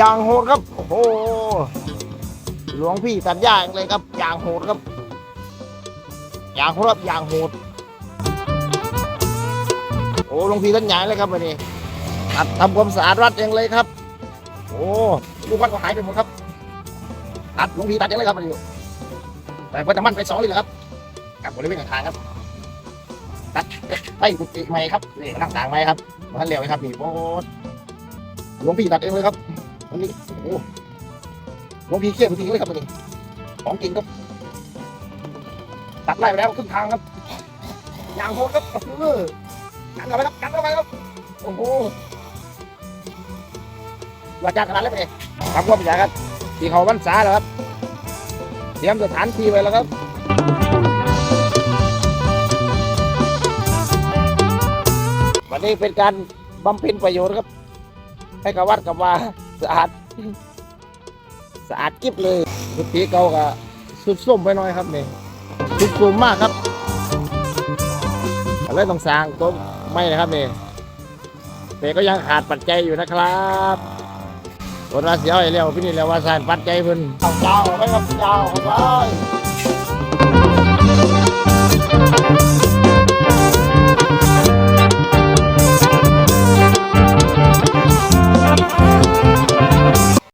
ยางโหดครับ โอ้โห หลวงพี่ตัดยางเลยครับ ยางโหดครับ ยางโหดครับยางโหด โอ้หลวงพี่ตัดยางเลยครับวันนี้ตัดทำความสะอาดวัดเองเลยครับ โอ้ลูกวัดก็หายไปหมดครับ ตัดหลวงพี่ตัดเองเลยครับวันนี้แต่ก็จะมั่นไปสองเลยเหรอครับ กับบริเวณข้างครับ ตัดใต้กุฏิใหม่ครับนี่นั่งต่างใหมครับมาเร็วไหมครับนี่โอ้หลวงพี่ตัดเองเลยครับ วันนี้โอ้หลวงพี่เครียดจริงเลยครับวันนี้ของจริงครับตัดไล่ไปแล้วครึ่งทางครับยางโหดครับเออกันเข้าไปครับกันเข้าไปครับโอ้โหว่าจากขนาดเล็กเลยครับว่าไปจากครับที่เขาวันษาแล้วครับเตรียมสถานที่ไว้แล้วครับวันนี้เป็นการบำเพ็ญประโยชน์ครับ ให้กับวัดกับว่า สะอาดสะอาดกิ๊บเลยทุกทีเก่าก็สุดส้มไปหน่อยครับนี่สุดส้มมากครับเลยต้องสร้างต้นไม่นะครับนี่แต่ก็ยังขาดปัจจัยอยู่นะครับคนว่าเสียให้เร็วพี่นี่แล้วว่าสานปัจจัยเพิ่นเอาเจ้าไปครับเจ้าไป